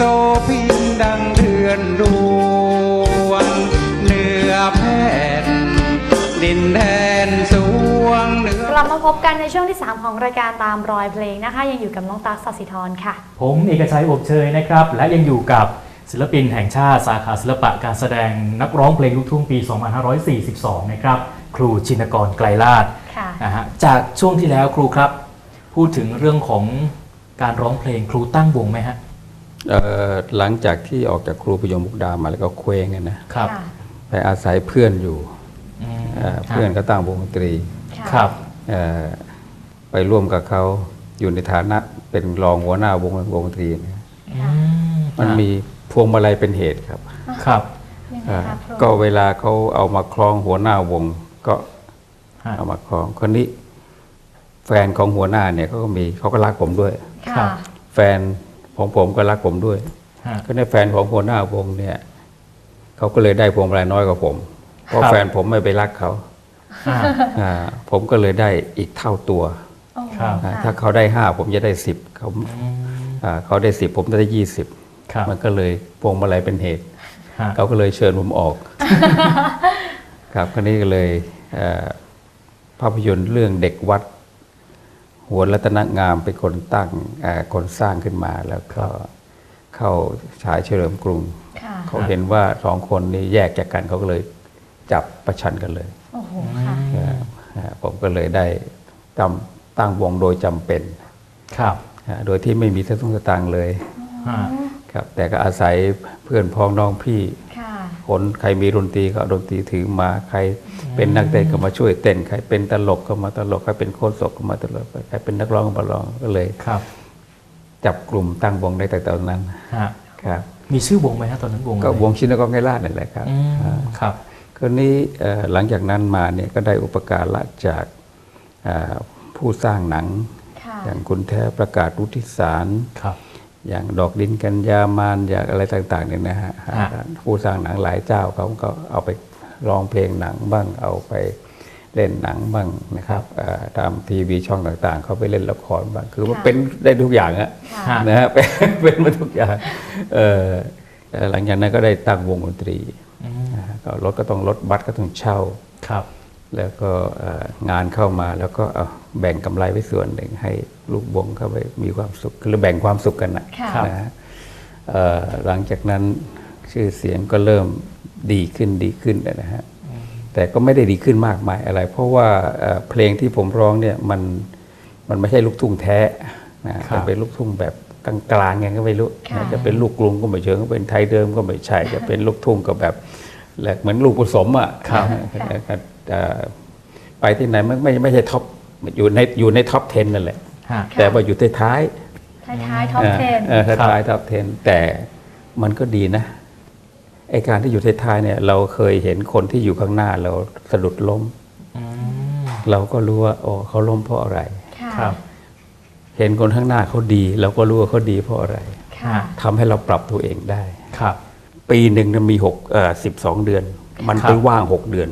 โซพินดังเดือนดวงเหนือแผ่นดินแดนสวงเหนือกลับมาพบกันในช่วงที่ 3 ของรายการตามรอยเพลงนะคะ ยังอยู่กับน้องตั๊กสัสิธรค่ะ ผมเอกชัยอบเชยนะครับ และยังอยู่กับศิลปินแห่งชาติสาขาศิลปะการแสดงนักร้องเพลงลูกทุ่งปี 2542 นะครับ ครูชินกรไกลลาดค่ะ นะฮะจากช่วงที่แล้วครูครับ พูดถึงเรื่องของการร้องเพลงครูตั้งวงไหมฮะเอ่อ หลังจากที่ออกจากครูประยมมุกดามาแล้วก็เคว้งอะนะครับค่ะไปอาศัยเพื่อนอยู่อืมเอ่อเพื่อนก็ตั้งวงดนตรีค่ะครับเอ่อไปร่วมกับเขาอยู่ในฐานะเป็นรองหัวหน้าวงวงดนตรีนะอืมมันมีพวงมาลัยเป็นเหตุครับครับยังไงเอ่อคะครูก็เวลาเขาเอามาคล้องหัวหน้าวงก็ฮะเอามาคล้องคนนี้ แฟนของหัวหน้าเนี่ยเขาก็มีเขาก็รักผมด้วยครัค่ะบแฟน ของผมก็รักผมด้วยฮะก็ในแฟนของหัวหน้าวงเนี่ยเขาก็เลยได้พวงมาลัยน้อยกว่าผม เพราะครับแฟนผมไม่ไปรักเขาอ่าอ่าผมก็เลยได้อีกเท่าตัวโอ้โหครับอ่าค่ะถ้าเขาได้ห้าผมจะได้สิบเขาอืมอ่าเขาได้สิบผมจะได้ยี่สิบครับมันก็เลยพวงมาลัยเป็นเหตุฮะเขาก็เลยเชิญผมออก ครับคราวนี้ก็เลยเอ่อภาพยนตร์เรื่องเด็กวัด หัวรัตนงามเป็นคนตั้งเอ่อคนสร้างขึ้นมาแล้วก็เข้าฉายเฉลิมกรุงค่ะเขาเห็นว่าสองคนนี้แยกจากกันเขาก็เลยจับประชันกันเลยโอ้โหค่ะเอ่อเอ่อผมก็เลยได้จำตั้งวงโดยจำเป็นครับอ่าโดยที่ไม่มีสตุ้งสตางค์เลยฮะครับ แต่ก็อาศัยเพื่อนพ้องน้องพี่ ค่ะคนใครมีดนตรีก็เอาดนตรีถือมา ใครเป็นนักเต้นก็มาช่วยเต้น ใครเป็นตลกก็มาตลก ใครเป็นโคศกก็มาตลก ใครเป็นนักร้องก็มาร้องก็เลยครับ จับกลุ่มตั้งวงได้แต่ตอนนั้นฮะครับ มีชื่อวงไหมฮะตอนนั้นวงอะไรก็วงชินกรไกรลาดนั่นแหละครับอืมอ่าครับคราวนี้เอ่อหลังจากนั้นมาเนี่ยก็ได้อุปการะจากอ่าผู้สร้างหนังค่ะอย่างคุณแท้ประกาศรุธิสารครับ อย่างดอกดินกัญญามานอย่างอะไรต่างๆเนี่ยนะฮะฮะผู้สร้างหนังหลายเจ้าเขาก็เอาไปร้องเพลงหนังบ้างเอาไปเล่นหนังบ้างนะครับเอ่อตามทีวีช่องต่างๆ เขาไปเล่นละครบ้างคือมันค่ะเป็นได้ทุกอย่างอะค่ะนะฮะเป็นเป็นมาทุกอย่างเอ่อเอ่อหลังจากนั้นก็ได้ตั้งวงดนตรีอืมนะฮะก็รถก็ต้องรถบัสก็ต้องเช่าครับ แล้วก็เอ่องานเข้ามาแล้วก็เอาแบ่งกำไรไว้ส่วนหนึ่งให้ ลูกวงเข้าไปมีความสุขคือแบ่งความสุขกันนะค่ะนะฮะเอ่อหลังจากนั้นชื่อเสียงก็เริ่มดีขึ้นดีขึ้นนะฮะแต่ก็ไม่ได้ดีขึ้นมากมายอะไร เพราะว่าเอ่อเพลงที่ผมร้องเนี่ยมันมันไม่ใช่ลูกทุ่งแท้นะฮะครับจะเป็นลูกทุ่งแบบกลางๆไงก็ไม่รู้ค่ะนะจะเป็นลูกกรุงก็ไม่เชิงก็เป็นไทยเดิมก็ไม่ใช่จะเป็นลูกทุ่งก็แบบแหลกเหมือนลูกผสมอะครับนะครับเอ่อไปที่ไหนไม่ไม่ไม่ใช่ท็อปอยู่ในอยู่ในท็อป 10 นั่นแหละฮะ แต่ว่าอยู่ท้ายท้ายท้ายๆท็อป10เออท้ายท้ายท็อป10แต่มันก็ดีนะไอการที่อยู่ท้ายท้ายเนี่ยเราเคยเห็นคนที่อยู่ข้างหน้าเราสะดุดล้มอืมเราก็รู้ว่าโอ้เขาล้มเพราะอะไร ค่ะ ครับ เห็นคนข้างหน้าเขาดี เราก็รู้ว่าเขาดีเพราะอะไรค่ะ ทำให้เราปรับตัวเองได้ ครับ ปีหนึ่งเนี่ยมีหกเอ่อสิบสองเดือน มันครัไปบว่างหกเดือน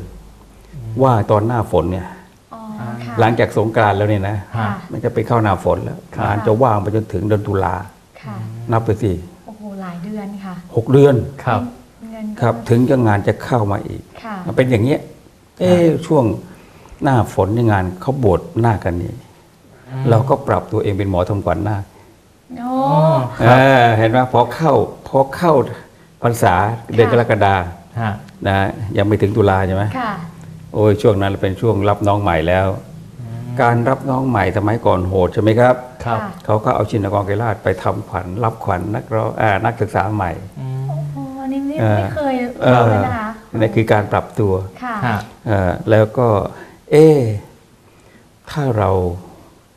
ว่างตอนหน้าฝนเนี่ย อ๋อค่ะหลังจากสงกรานต์แล้วเนี่ยนะ ค่ะ มันจะไปเข้าหน้าฝนแล้วครับงานจะว่างไปจนถึงเดือนตุลาค่ะ นับไปสิโอ้โห หลายเดือนค่ะ หกเดือนครับ เงินก็ครับ ถึงจะงานจะเข้ามาอีกค่ะ มันเป็นอย่างเงี้ยเอ๊ะช่วงหน้าฝนนี่งานเขาโบดหน้ากันนี่เราก็ปรับตัวเองเป็นหมอทำขวัญหน้าคโอ้ครัเอบอเห็นไหมพอเข้าพอเข้าพรรษาเดือนกรกฎาฮะนะยังไม่ถึงตุลาใช่ไหม ค่ะโอ้ยช่วงนั้นเป็นช่วงรับน้องใหม่แล้ว การรับน้องใหม่สมัยก่อนโหดใช่ไหมครับครับค่ะเขาก็เอาชินกรไกรลาดไปทำขวัญรับขวัญนักร้องอ่านักศึกษาใหม่อืมโอ้อันนี้นี่เออไม่เคยเอรู้อเลยนะคะนี่คือการปรับตัวค่ะฮะเอ่อแล้วก็ เอ๊ะถ้าเรา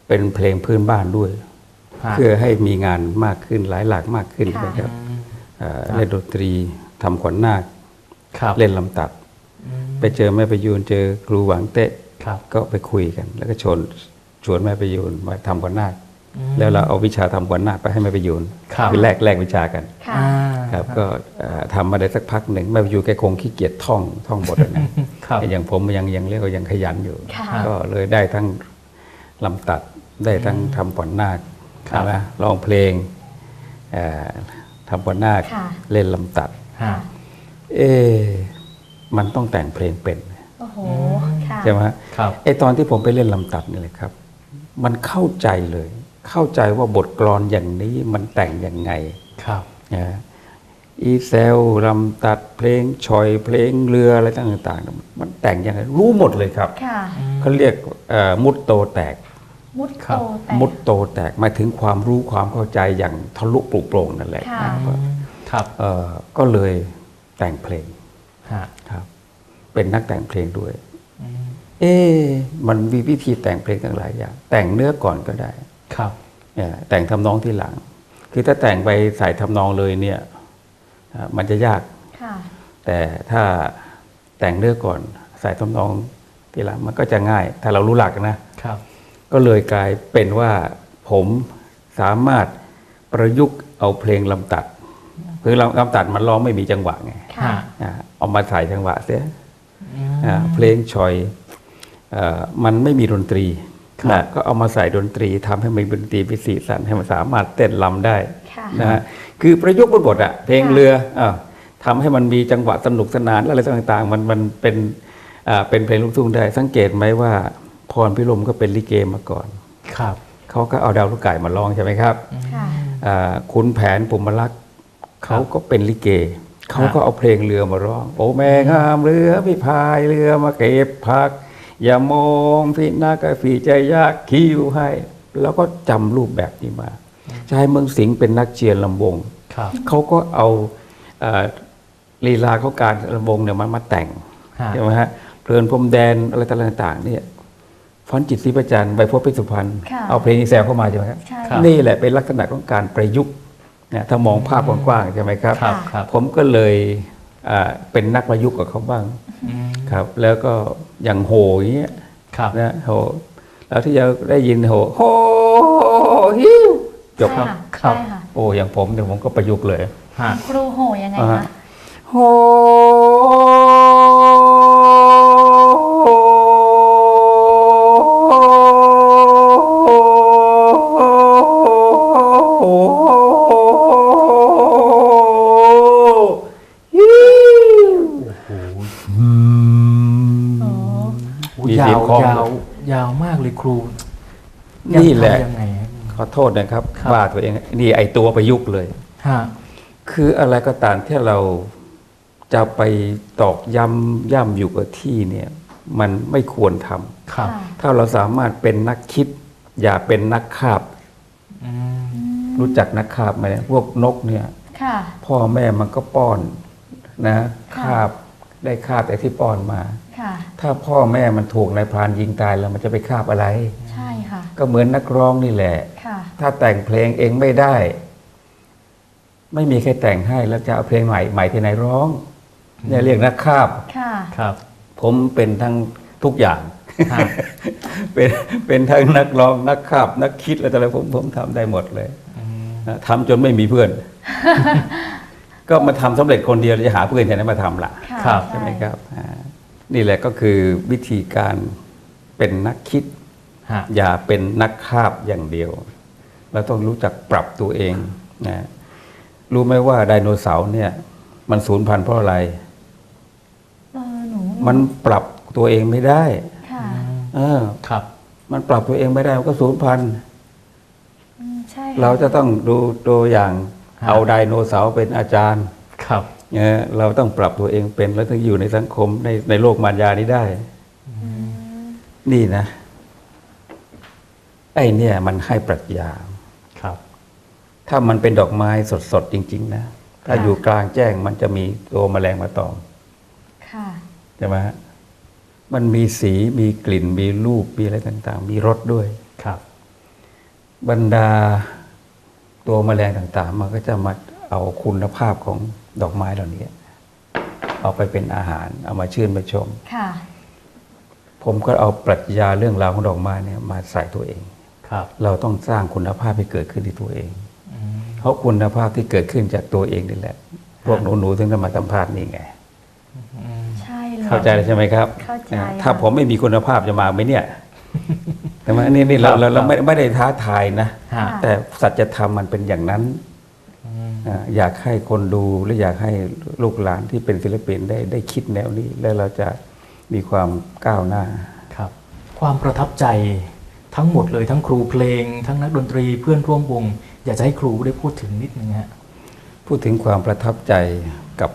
เป็นเพลงพื้นบ้านด้วยฮะเพื่อให้มีงานมากขึ้นหลายหลากมากขึ้นค่ะนะครับอืมเอ่อครับเล่นดนตรีทำขวัญนาคครับเล่นลำตัดอืม ไปเจอแม่ประยูนเจอครูหวังเตะครับก็ไปคุยกัน แล้วก็ชวนชวนแม่ประยูนมาทำขวัญนาคอืมแล้วเราเอาวิชาทำขวัญนาคไปให้แม่ประยูนครับอแลกแลกวิชากันค่ะอ่าครับก็เอ่อทำมาได้สักพักหนึ่งแม่ประยูนแกคงขี้เกียจท่องท่องบทอะนะครับแต่อย่างผมยังยังเรียกว่ายังขยันอยู่ค่ะก็เลยได้ทั้งลำตัดได้ทั้งทำขวัญนาคครับนะร้องเพลงเอ่อททำปนาคค่ะเล่นลำตัดฮะเอ๊ะ มันต้องแต่งเพลงเป็นโอ้โหอืมค่ะใช่ไหมฮะครับไอตอนที่ผมไปเล่นลำตัดนี่เลยครับ มันเข้าใจเลย เข้าใจว่าบทกลอนอย่างนี้มันแต่งยังไงครับนะอีเซลลำตัดเพลงชอยเพลงเรืออะไรต่างๆ มันแต่งยังไงรู้หมดเลยครับค่ะเขาเรียกเอ่อมุดโตแตก มุดครัโตบแตกมุดโตแตกหมายถึงความรู้ความเข้าใจอย่างทะลุปลุกโปร่งนั่นแหละค่ะนะครับครับเอ่อก็เลยแต่งเพลงฮะครับ เป็นนักแต่งเพลงด้วยอืมเอ๊ะมันมีวิธีแต่งเพลงต่างหลายอย่าง แต่งเนื้อก่อนก็ได้ ครับเนี่ยแต่งทำนองที่หลัง คือถ้าแต่งไปใส่ทำนองเลยเนี่ยอะมันจะยากค่ะแต่ถ้าแต่งเนื้อก่อนใส่ทำนองทีหลังมันก็จะง่าย ถ้าเรารู้หลักนะครับ ก็เลยกลายเป็นว่าผมสามารถประยุกต์เอาเพลงลำตัด คือลำลำตัดมันร้องไม่มีจังหวะไงค่ะฮะอะเอามาใส่จังหวะเสียอืมอะ เพลงชอยเอ่อมันไม่มีดนตรีครับนะก็เอามาใส่ดนตรีทำให้มันเป็นดนตรีพิสีสันให้มันสามารถเต้นลำได้ค่ะนะฮะคือประยุกต์บทบทอะเพลงค่ะเรืออะทำให้มันมีจังหวะสนุกสนานอะไรต่างๆ มันมันเป็นอ่าเป็นเพลงลูกทุ่งได้ สังเกตไหมว่าพรพิรมก็เป็นลิเกมาก่อนครับเขาก็เอาดาวลูกไก่มาร้องใช่ไหมครับค่ะอ่าขุนแผนปุมลักษ์เขาก็เป็นลิเก เขาก็เอาเพลงเรือมาร้อง โอ้แม่งามเรือพี่พายเรือมาเก็บผัก อย่ามองพี่นากะพี่ใจยากคิวให้ แล้วก็จำรูปแบบนี้มาชายเมืองสิงห์เป็นนักเชียร์ลำวงครับเขาก็เอาเอ่อลีลาเขาการลำวงเนี่ยมันมาแต่งฮะใช่ไหมฮะเพลินพรมแดนอะไรต่างๆเนี่ยฟอนต์จิตศรีประจันทร์ใบพบเพชรสุพรรณค่ะเอาเพลงนี้แซวเข้ามาใช่ไหมครับใช่ครับนี่แหละเป็นลักษณะของการประยุกต์ เนี่ยถ้ามองภาพกว้างๆใช่ไหมครับ ครับครับ ผมก็เลยอ่าเป็นนักประยุกต์กับเขาบ้างอืมครับ แล้วก็อย่างโหอย่างเงี้ยครับ นะโหแล้วที่จะได้ยินโหโหฮิวจบใช่ครับค่ะครับใช่ค่ะโอ้อย่างผมเนี่ยผมก็ประยุกต์เลย ฮะครูโหยังไงอ่า คะโห มียาเสียงวคล้องยาวยาวมากเลยครูนี่แหละยังไงฮะขอโทษนะครับครับว่าตัวเองนี่ไอตัวประยุกต์เลย ฮะคืออะไรก็ตามที่เราจะไปตอกย้ำย่ำอยู่กับที่เนี่ย มันไม่ควรทำครับค่ะถ้าเราสามารถเป็นนักคิด อย่าเป็นนักคาบ อืม รู้จักนักคาบไหมพวกนกเนี่ย ค่ะ พ่อแม่มันก็ป้อนนะค่ะ คาบ ได้คาบแต่ที่ป้อนมา ค่ะ ถ้าพ่อแม่มันถูกนายพรานยิงตายแล้วมันจะไปคาบอะไร ใช่ค่ะ ก็เหมือนนักร้องนี่แหละ ค่ะ ถ้าแต่งเพลงเองไม่ได้ ไม่มีใครแต่งให้แล้วจะเอาเพลงใหม่ใหม่ที่ไหนร้องเนี่ยเรียกนักคาบ ค่ะ ครับ ผมเป็นทั้งทุกอย่างฮะเป็นเป็นทั้งนักร้องนักขับนักคิดอะไรต่ออะไรผมผมทำได้หมดเลยอืมนะทำจนไม่มีเพื่อน ก็มาทำสำเร็จคนเดียวจะหาเพื่อนที่ไหนมาทำล่ะค่ะครับใช่ไหมครับอ่านี่แหละก็คือวิธีการเป็นนักคิดฮะอย่าเป็นนักคาบอย่างเดียว เราต้องรู้จักปรับตัวเองนะรู้ไหมว่าไดโนเสาร์เนี่ยมันสูญพันธุ์เพราะอะไรเออหนูมันปรับตัวเองไม่ได้ค่ะเออครับ มันปรับตัวเองไม่ได้มันก็สูญพันธุ์อืมใช่ค่เราจะต้องดูตัวอย่างฮะ เอาไดโนเสาร์เป็นอาจารย์ครับเนี่ยเราต้องปรับตัวเองเป็นแล้วถึงอยู่ในสังคมในในโลกมารยานี้ได้อืมนี่นะ ไอ้เนี่ย มันให้ปรัชญาครับ ถ้ามันเป็นดอกไม้สดๆจริง ๆ นะ ถ้าอยู่กลางแจ้งมันจะมีตัวแมลงมาตอมค่ะใช่ไหมฮะมันมีสีมีกลิ่นมีรูปมีอะไรต่าง ๆ มีรสด้วยครับ บรรดา ตัวแมลงต่างๆ มันก็จะมาเอาคุณภาพของดอกไม้เหล่านี้ เอาไปเป็นอาหาร เอามาชื่นมาชม ค่ะ ผมก็เอาปรัชญาเรื่องราวของดอกไม้เนี่ยมาใส่ตัวเอง ครับ เราต้องสร้างคุณภาพให้เกิดขึ้นที่ตัวเองอืมเพราะคุณภาพที่เกิดขึ้นจากตัวเองนี่แหละ พวกหนูๆถึงจะมาสัมภาษณ์นี่ไง ใช่เลย เข้าใจแล้วใช่ไหมครับ เข้าใจนะค่ะถ้าผมไม่มีคุณภาพจะมาไหมเนี่ย แต่ว่านี่นี่เราครับเราเราไม่ไม่ได้ท้าทายนะ ฮะ แต่สัจธรรมมันเป็นอย่างนั้นอืมอ่าอยากให้คนดูหรืออยากให้ลูกหลานที่เป็นศิลปินได้ได้คิดแนวนี้ แล้วเราจะมีความก้าวหน้า ครับ ความประทับใจทั้งหมดเลยทั้งครูเพลง ทั้งนักดนตรีเพื่อนร่วมวง อยากจะให้ครูได้พูดถึงนิดนึงฮะ พูดถึงความประทับใจกับ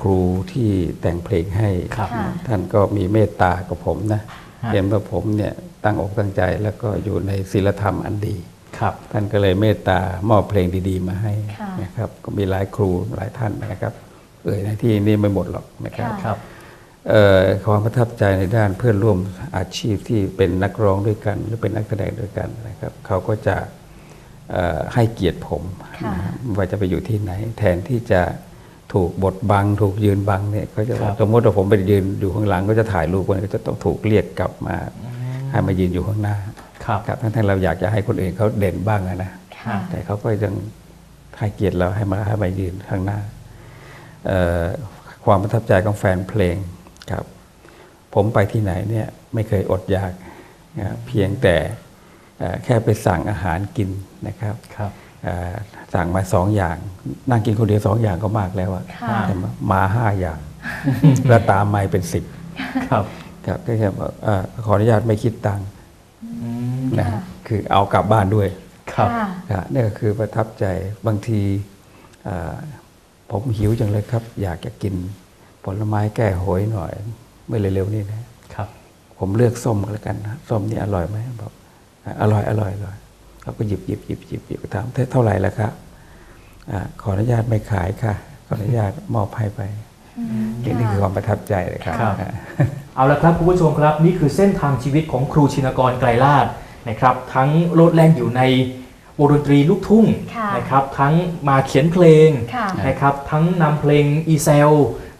ครูที่แต่งเพลงให้ ครับ ค่ะ ท่านก็มีเมตตากับผมนะฮะ เห็นว่าผมเนี่ยตั้งอกตั้งใจแล้วก็อยู่ในศีลธรรมอันดีครับท่านก็เลยเมตตามอบเพลงดี ๆ มาให้ค่ะนะครับก็มีหลายครูหลายท่านนะครับเอ่ยในที่นี้ไม่หมดหรอกนะครับค่ะครับเอ่อความประทับใจในด้านเพื่อนร่วมอาชีพที่เป็นนักร้องด้วยกัน หรือเป็นนักแสดงด้วยกันนะครับเขาก็จะเอ่อให้เกียรติผมค่ะนะครับไม่ว่าจะไปอยู่ที่ไหน แทนที่จะ ถูกบทบัง ถูกยืนบังเนี่ยก็จะครับสมมติว่าผมไปยืนอยู่ข้างหลังก็จะถ่ายรูปกันก็จะต้องถูกเรียกกลับมา ให้มายืนอยู่ข้างหน้าครับครับทั้งที่เราอยากจะให้คนอื่นเขาเด่นบ้างอะนะค่ะแต่เขาก็ยังให้เกียรติเราให้มาให้มายืนข้างหน้าเอ่อความประทับใจของแฟนเพลงครับ ผมไปที่ไหนเนี่ยไม่เคยอดอยากนะครับเพียงแต่เอ่อแค่ไปสั่งอาหารกินนะครับครับเอ่อ สั่งมาสองอย่าง นั่งกินคนเดียวสองอย่างก็มากแล้วอะค่ะแต่มามาห้าอย่าง แล้วตามมาเป็นสิบครับครับก็แค่บอกเอ่อขออนุญาตไม่คิดตังค์อืมนะค่ะคือเอากลับบ้านด้วยครับค่ะครับนี่ก็คือประทับใจบางทีอ่าผมหิวจังเลยครับ อยากจะกินผลไม้แก้โหยหน่อยเมื่อเร็วๆนี้นะครับ ผมเลือกส้มก็แล้วกันนะส้มนี่อร่อยไหมบอกอ่าอร่อยอร่อยอร่อย เขาก็หยิบหยิบหยิบหยิบหยิบถามเท่าไหร่แล้วครับอ่าขออนุญาตไม่ขายค่ะ ขออนุญาตมอบให้ไปนี่นี่คือความประทับใจเลยครับครับอ่าเอาละครับคุณผู้ชมครับ นี่คือเส้นทางชีวิตของครูชินกรไกรลาดนะครับ ทั้งโลดแล่นอยู่ในวงดนตรีลูกทุ่งค่ะนะครับ ทั้งมาเขียนเพลงค่ะนะครับ ทั้งนำเพลงอีเซล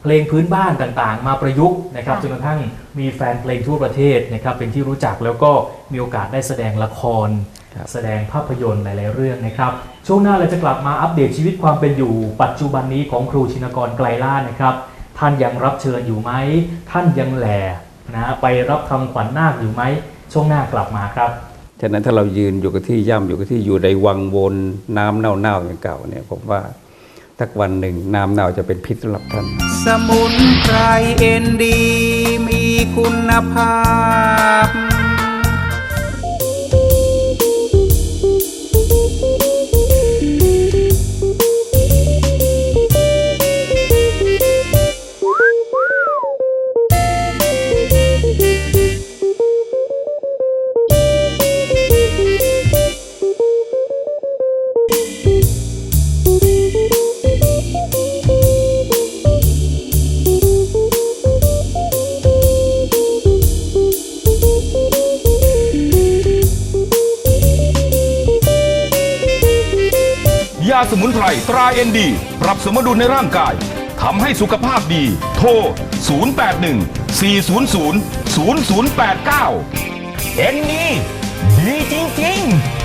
เพลงพื้นบ้านต่างๆ มาประยุกต์นะครับค่ะจนกระทั่งมีแฟนเพลงทั่วประเทศนะครับเป็นที่รู้จักแล้วก็มีโอกาสได้แสดงละครครับ แสดงภาพยนตร์หลายๆเรื่องนะครับ ช่วงหน้าเราจะกลับมาอัปเดตชีวิตความเป็นอยู่ ปัจจุบันนี้ของครูชินกรไกลล่าชนะครับ ท่านยังรับเชิญอยู่ไหม ท่านยังแหล่นะไปรับคำขวัญนาคอยู่ไหม ช่วงหน้ากลับมาครับฉะนั้นถ้าเรายืนอยู่กับที่ย่ำอยู่กับที่อยู่ในวังวนน้ำเน่าๆอย่างเก่าเนี่ยผมว่าสักวันหนึ่งน้ำเน่าจะเป็นพิษสำหรับท่าน สมุนไพรเอ็นดี มีคุณภาพาสมุนไพรตราเอ็นดี ปรับสมดุลในร่างกายทำให้สุขภาพดี โทร 081 400 0089 เอ็นดีดีจริง ๆ